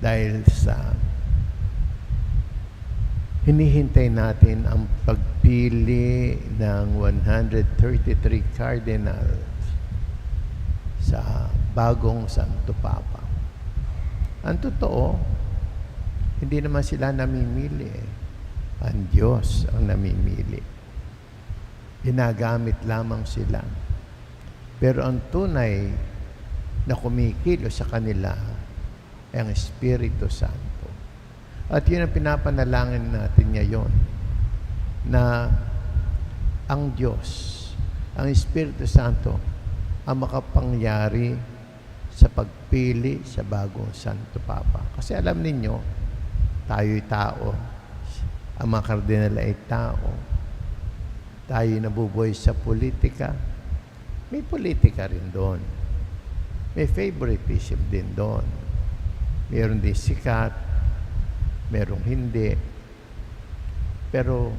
dahil sa hinihintay natin ang pagpili ng 133 cardinals sa bagong Santo Papa. Ang totoo, hindi naman sila namimili. Ang Diyos ang namimili. Ginagamit lamang sila. Pero ang tunay na kumikilo sa kanila ang Espiritu Santo. At yun ang pinapanalangin natin ngayon na ang Diyos, ang Espiritu Santo, ang makapangyari sa pagpili sa bagong Santo Papa. Kasi alam ninyo, tayo'y tao. Ang mga kardinal ay tao. Tayo nabubuhay sa politika. May politika rin doon. May favoritism din doon. Meron din sikat, merong hindi. Pero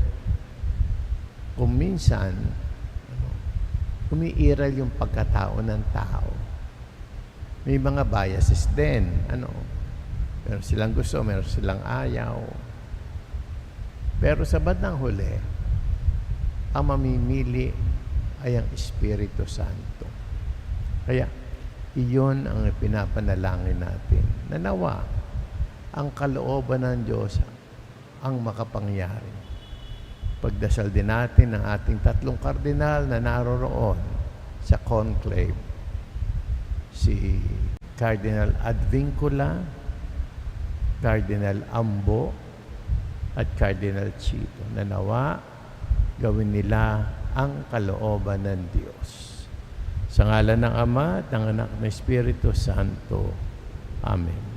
kung minsan, ano, umiiral yung pagkatao ng tao. May mga biases din. Ano, meron silang gusto, meron silang ayaw. Pero sa bandang huli, ang mamimili ay ang Espiritu Santo. Kaya, iyon ang pinapanalangin natin. Nanawa, ang kalooban ng Diyos ang makapangyari. Pagdasal din natin ang ating tatlong kardinal na naroroon sa conclave. Si Cardinal Advincula, Cardinal Ambo, at Cardinal Chito. Nanawa, gawin nila ang kalooban ng Diyos. Sa ngalan ng Ama ng Anak ng Espiritu Santo. Amen.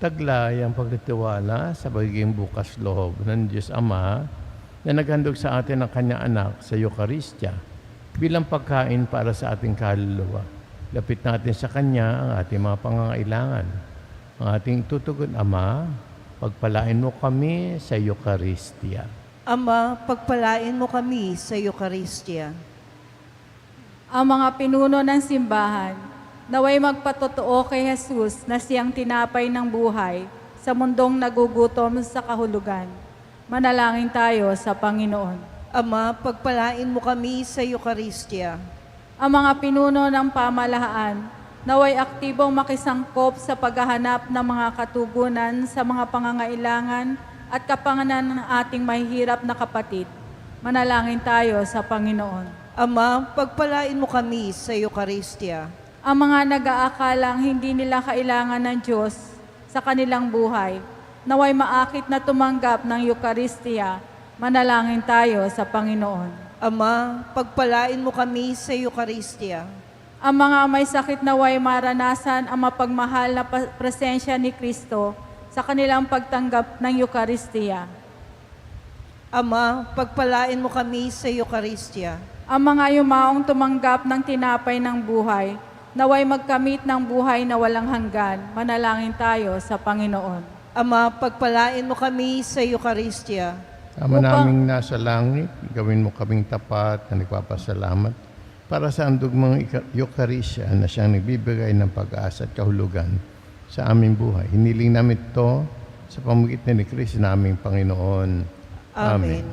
Taglay ang pagtitiwala sa pagiging bukas loob ng Diyos Ama na naghandog sa atin ang kanyang anak sa Eukaristya bilang pagkain para sa ating kaluluwa. Lapit natin sa Kanya ang ating mga pangangailangan. Ang ating tutugon, Ama, pagpalain mo kami sa Eukaristya. Ama, pagpalain mo kami sa Eukaristya. ang mga pinuno ng simbahan, naway magpatotoo kay Jesus na siyang tinapay ng buhay sa mundong nagugutom sa kahulugan. Manalangin tayo sa Panginoon. Ama, pagpalain mo kami sa Eukaristya. Ang mga pinuno ng pamahalaan, naway aktibong makisangkop sa paghahanap ng mga katugunan sa mga pangangailangan at kapanganan ng ating mahihirap na kapatid. Manalangin tayo sa Panginoon. Ama, pagpalain mo kami sa Eukaristya. Ang mga nag-aakalang hindi nila kailangan ng Diyos sa kanilang buhay, naway maakit na tumanggap ng Eucharistia, manalangin tayo sa Panginoon. Ama, pagpalain mo kami sa Eukaristya. Ang mga may sakit naway maranasan ang mapagmahal na presensya ni Kristo sa kanilang pagtanggap ng Eucharistia. Ama, pagpalain mo kami sa Eukaristya. Ang mga yumaong tumanggap ng tinapay ng buhay, naway magkamit ng buhay na walang hanggan, manalangin tayo sa Panginoon. Ama, pagpalain mo kami sa Eukaristya. Ama Upang- naming nasa langit, gawin mo kaming tapat na nagpapasalamat para sa andugmang Eucharistia na siyang nagbibigay ng pag-asa at kahulugan sa aming buhay. Hiniling namin ito sa pamagitan ni Kristo naming Panginoon. Amen. Aming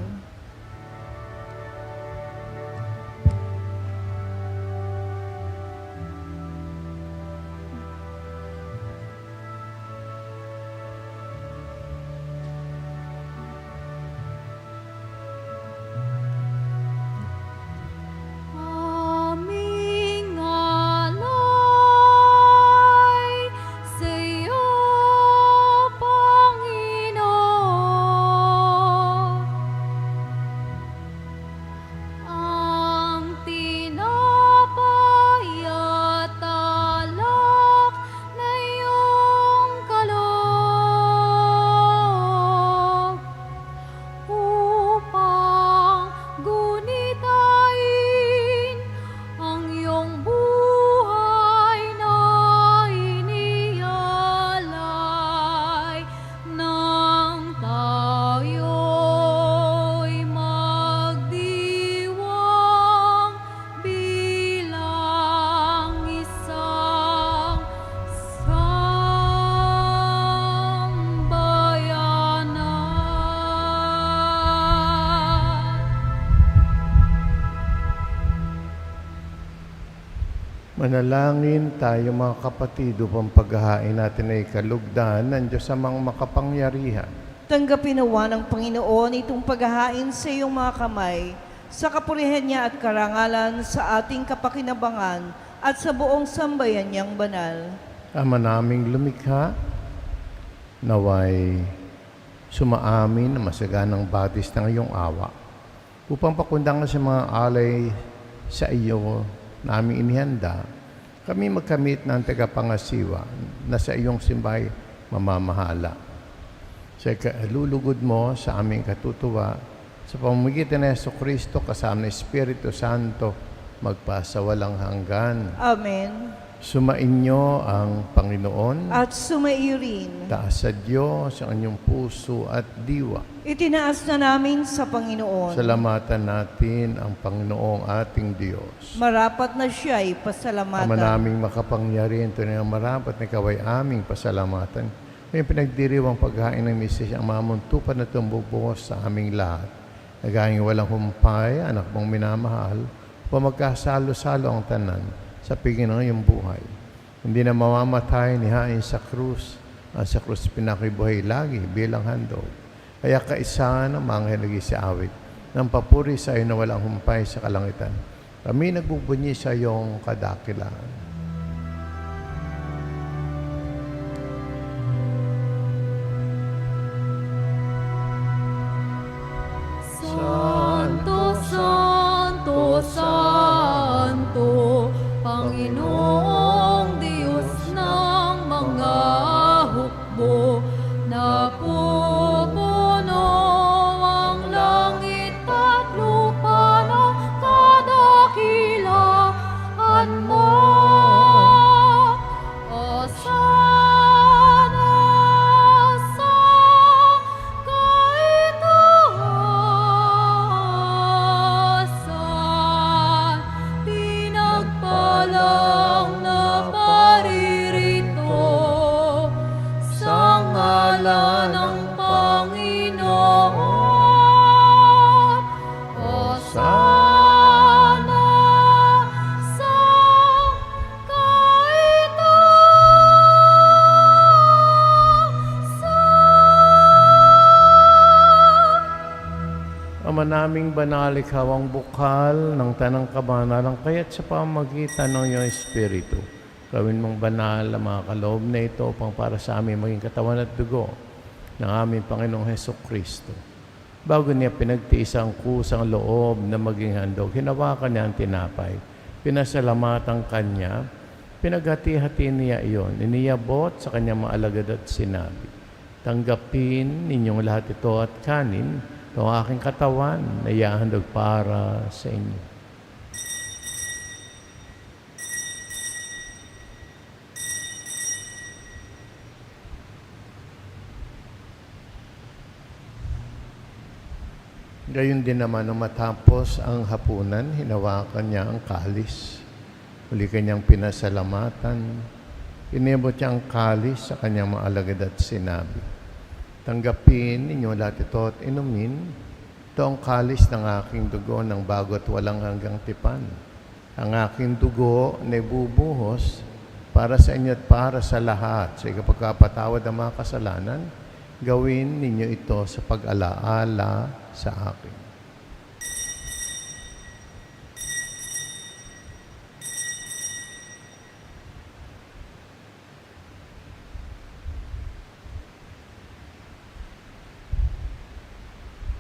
Manalangin tayo mga kapatid upang paghahain natin ay kalugdan ng Diyos amang makapangyarihan. Tanggapin nawa ng Panginoon itong paghahain sa iyong mga kamay, sa kapurihan niya at karangalan sa ating kapakinabangan at sa buong sambayan niyang banal. Ama naming lumikha, naway sumaamin na masaganang batis ng iyong awa upang pakundang sa mga alay sa iyo namin inihanda, kami magkamit ng tagapangasiwa na sa iyong simbay mamamahala. Sa lulugod mo sa aming katutuwa, sa pamamagitan ng Yeso Kristo kasama ng Espiritu Santo, magpasa walang hanggan. Amen. Sumainyo ang Panginoon. At sumaiyo rin. Taas sa Diyos ang inyong puso at diwa. Itinaas na namin sa Panginoon. Salamatan natin ang Panginoong ating Diyos. Marapat na siya'y Ama pasalamatan. naming makapangyarihan, tunay ang marapat na kaway aming pasalamatan. Ngayong pinagdiriwang paghain ng misis ang mamuntupan na tumbubuhos sa aming lahat. Nagahing walang humpay, anak mong minamahal, upang magkasalo-salo ang tanan sa piging ng iyong buhay. Hindi na mamamatay ni hain sa krus, ang sa krus pinakibuhay lagi bilang handog. Kaya kaisa ng mga hinagi sa awit, ng papuri sa iyo na walang humpay sa kalangitan. Kami nagbubunyi sa iyong kadakilaan. Banal, ikaw ang bukal ng tanang kabanalang kaya't sa pamagitan ng iyong Espiritu. Gawin mong banal ang mga kaloob na ito upang para sa amin maging katawan at dugo ng aming Panginoong Heso Kristo. Bago niya pinagtiis ang kusang loob na maging handog, hinawakan niya ang tinapay. Pinasalamatan kanya, pinaghati-hati niya iyon, iniyabot sa kanyang mga alagad at sinabi, Tanggapin ninyong lahat ito at kanin, ito ang aking katawan na iahandog para sa inyo. Gayon din naman nung matapos ang hapunan, hinawakan niya ang kalis. Muli kanyang pinasalamatan. Inibot niya ang kalis sa kanyang mga alagad at sinabi, Tanggapin ninyo lahat ito at inumin. Ito ang kalis ng aking dugo ng bago at walang hanggang tipan. Ang aking dugo na ibubuhos para sa inyo at para sa lahat. Sa ikapagkapatawad ng mga kasalanan, gawin ninyo ito sa pag-alaala sa akin.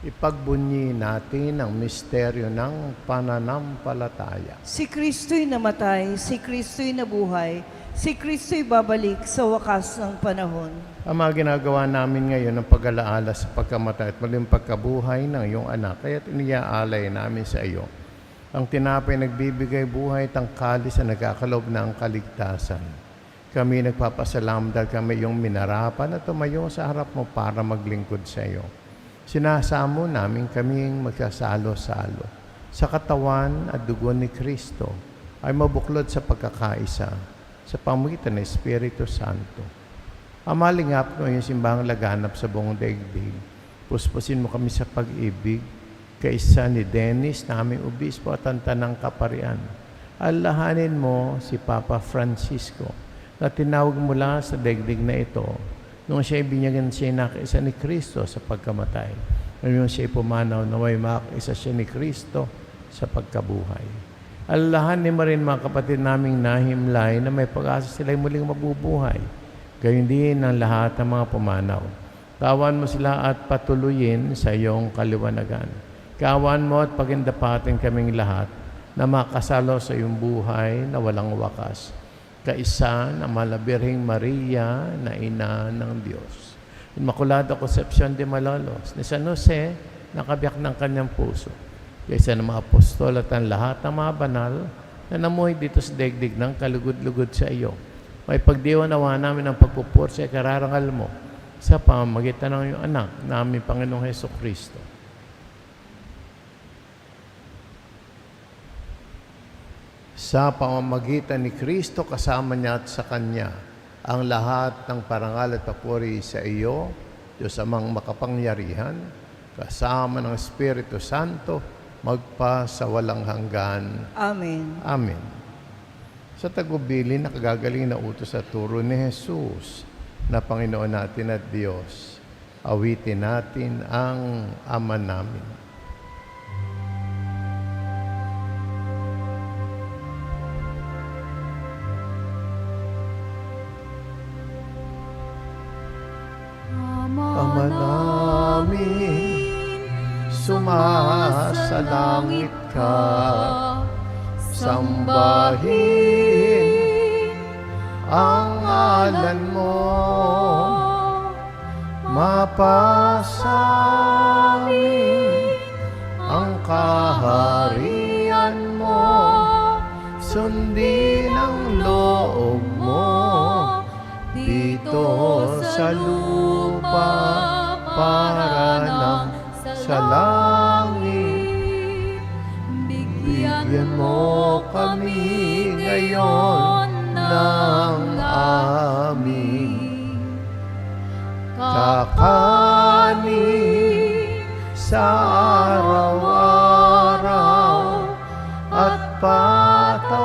Ipagbunyi natin ang misteryo ng pananampalataya. Si Kristo'y namatay, si Kristo'y nabuhay, si Kristo'y babalik sa wakas ng panahon. Ang mga ginagawa namin ngayon ng pag-alaala sa pagkamatay at maling pagkabuhay ng iyong anak, kaya't iniaalay namin sa iyo. Ang tinapay nagbibigay buhay, tangkalis na nagkakalob ng kaligtasan. Kami nagpapasalam dahil kami yung minarapan at tumayo sa harap mo para maglingkod sa iyo. Sinasamo namin kaming magkasalo-salo sa katawan at dugo ni Kristo ay mabuklod sa pagkakaisa sa pamagitan ng Espiritu Santo. Amalingap ko yung simbahang laganap sa buong daigdig. Puspusin mo kami sa pag-ibig, kaisa ni Dennis na aming obispo at ang tanang kaparian. Alahanin mo si Papa Francisco na tinawag mula sa daigdig na ito nung siya binyagan siya nakaisa ni Kristo sa pagkamatay. Ngayon siya pumanaw na may makaisa siya ni Kristo sa pagkabuhay. Alalahanin mo rin mga kapatid naming nahimlay na may pag-asa sila'y muling mabubuhay. Gayun din ang lahat ng mga pumanaw. Kawan mo sila at patuloyin sa iyong kaliwanagan. Kawan mo at pagindapatin kaming lahat na makasalo sa iyong buhay na walang wakas. Kaisa na malabirhing Maria na ina ng Diyos. Immaculada Concepcion de Malolos ni San Jose nakabiyak ng kanyang puso. Kaysa ng mga apostol at ang lahat ng mga banal na namuhay dito sa daigdig ng kalugod-lugod sa iyo. May pagdiwanawa namin ang pagpupur sa kararangal mo sa pamamagitan ng iyong anak na aming Panginoong Heso Kristo. Sa pamamagitan ni Kristo kasama niya at sa Kanya, ang lahat ng parangal at papuri sa iyo, Diyos amang makapangyarihan, kasama ng Espiritu Santo, magpa sa walang hanggan. Amen. Amen. Sa tagubili, nakagagaling na utos at turo ni Jesus na Panginoon natin at Diyos. Awitin natin ang Ama namin. Sumasalangit ka, sambahin ang ngalan mo, mapasamin ang kaharian mo, sundin ang loob mo, dito sa lupa para nang sa Bigyan mo kami ngayon ng aming kakanin sa araw-araw at patawarin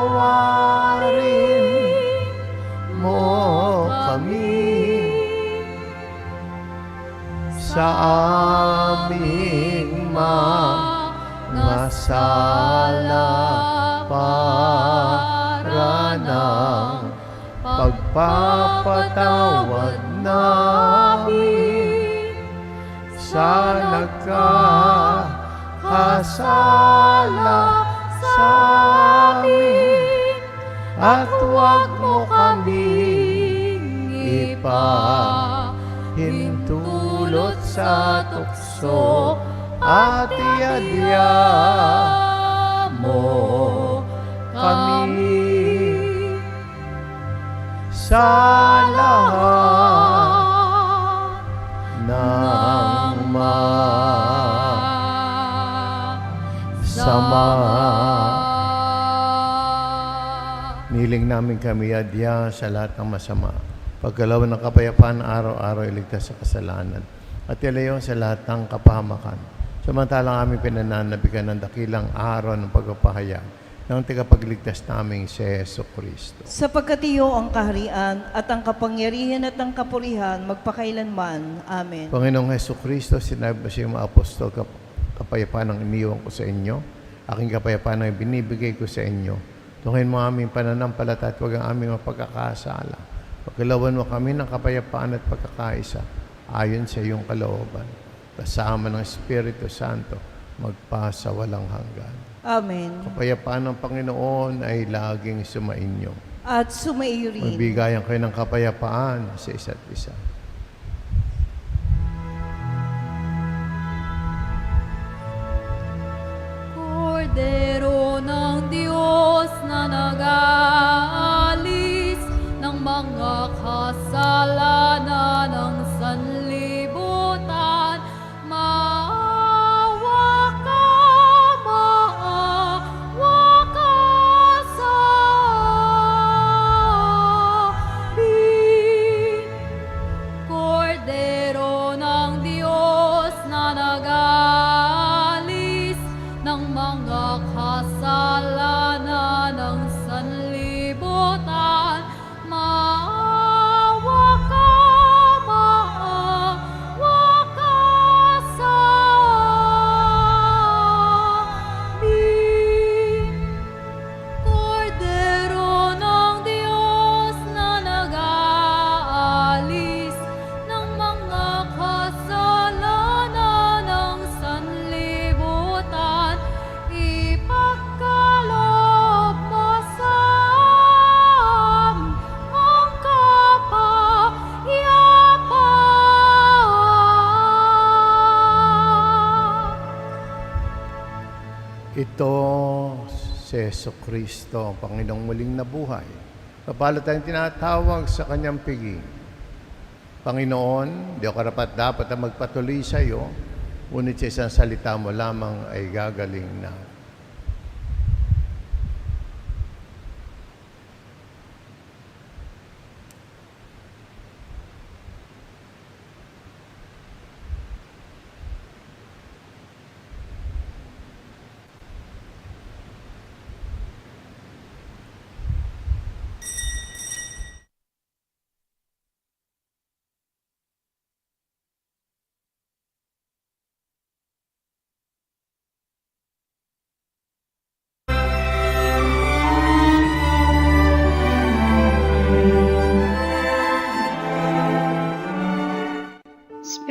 mo kami. Sa aming pagpapatawad namin sa nagkakasala sa amin. At huwag mo kaming ipahintulot sa tukso at iadya mo kami sa lahat ng masama. Niling namin kami adya sa lahat ng masama. Pagkalawan ng kapayapaan araw-araw iligtas sa kasalanan at ilayo sa lahat ng kapahamakan. Samantalang aming pinananabigan ng dakilang araw ng pagpapahayag ng tagapagligtas naming si Yeso Kristo. Sapagkat iyo ang kaharian at ang kapangyarihan at ang kapurihan magpakailanman. Amen. Panginoong Heso Kristo, sinabi sa mga apostol, kap- kapayapaan ang iniwan ko sa inyo, aking kapayapaan ang binibigay ko sa inyo. Tungin mo aming pananampalataya at huwag ang aming mapagkakasala. Pagkalawan mo kami ng kapayapaan at pagkakaisa ayon sa iyong kalooban. Kasama ng Espiritu Santo, magpasa walang hanggan. Amen. Kapayapaan ng Panginoon ay laging sumainyo. At sumaiyo rin. Magbigayan kayo ng kapayapaan sa isa't isa. Kordero ng Diyos na nag-aalis ng mga kasalanan ng Ito si Yeso Kristo, ang Panginoong muling nabuhay. Kapala tayong tinatawag sa kanyang piging. Panginoon, di ako karapat dapat na magpatuloy sa iyo, ngunit sa isang salita mo lamang ay gagaling na.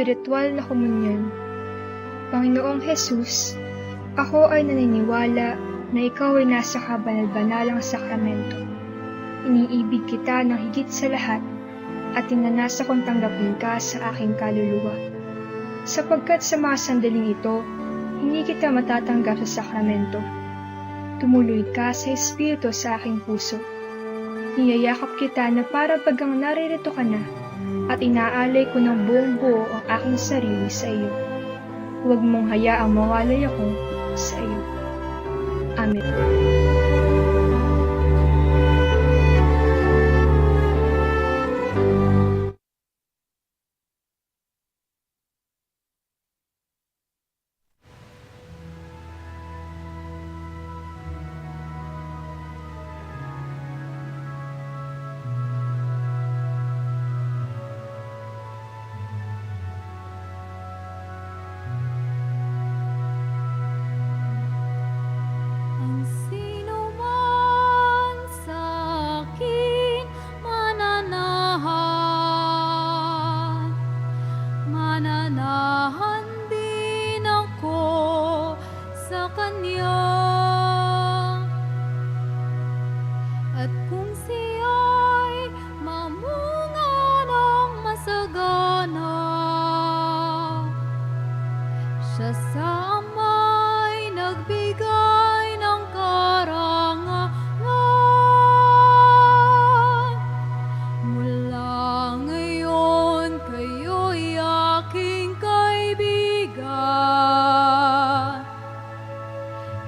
Spiritual na komunyon. Panginoong Jesus, ako ay naniniwala na ikaw ay nasa kabanal-banalang sakramento. Iniibig kita ng higit sa lahat at tinanasa kong tanggapin ka sa aking kaluluwa. Sapagkat sa mga sandaling ito, hindi kita matatanggap sa sakramento. Tumuloy ka sa Espiritu sa aking puso. Niyayakap kita na para bagang naririto ka na at inaalay ko ng buong buo ang aking sarili sa iyo. Huwag mong hayaang mawalay ako sa iyo. Amen.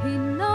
He knows.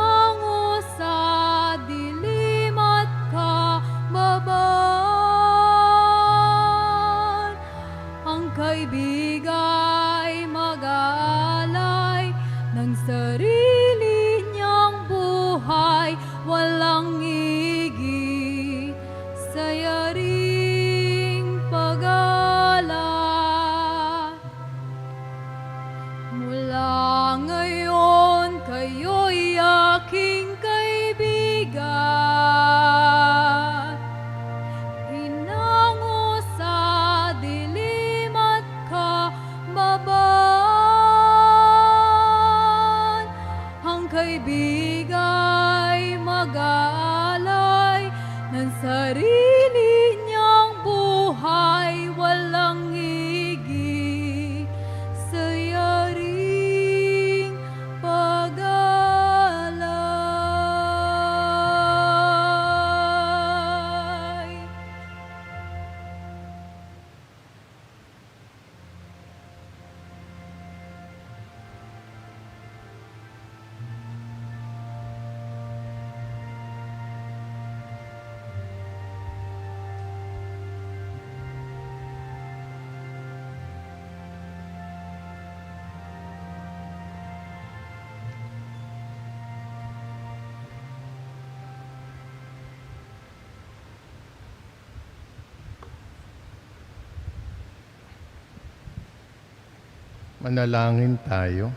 Manalangin tayo.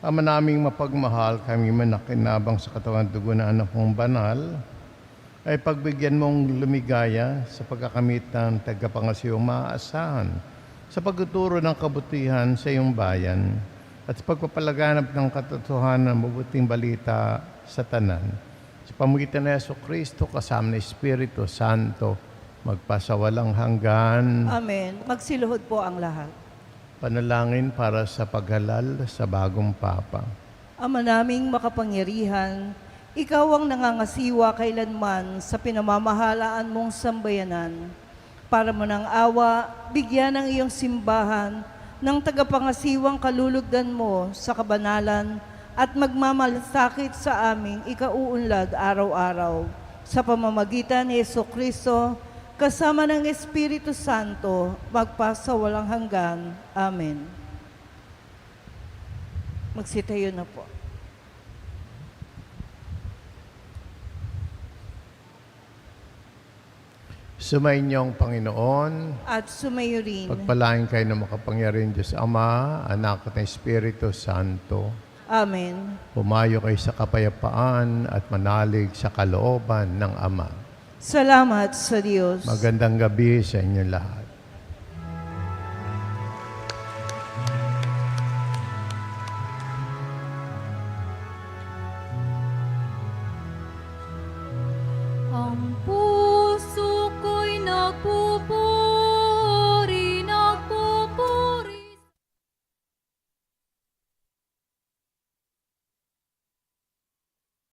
Ama naming mapagmahal, kami man nakinabang sa katawan at dugo na anak mong banal, ay pagbigyan mong lumigaya sa pagkakamit ng tagapangasiyong maaasahan sa pagtuturo ng kabutihan sa iyong bayan at sa pagpapalaganap ng katotohanan ng mabuting balita sa tanan. Sa pamagitan ng Yeso Kristo kasama ng Espiritu Santo, magpasawalang hanggan. Amen. Magsiluhod po ang lahat. Panalangin para sa paghalal sa bagong Papa. Ama naming makapangyarihan, ikaw ang nangangasiwa kailanman sa pinamamahalaan mong sambayanan. Para mo ng awa, bigyan ng iyong simbahan ng tagapangasiwang kalulugdan mo sa kabanalan at magmamalasakit sa aming ikauunlad araw-araw. Sa pamamagitan ni Yeso Kristo, kasama ng Espiritu Santo, magpasa walang hanggan. Amen. Magsitayo na po. Sumainyong Panginoon, At sumayo rin. pagpalain kayo ng makapangyarihan Diyos Ama, Anak at Espiritu Santo. Amen. Pumayo kayo sa kapayapaan at manalig sa kalooban ng Ama. Salamat sa Diyos. Magandang gabi sa inyong lahat.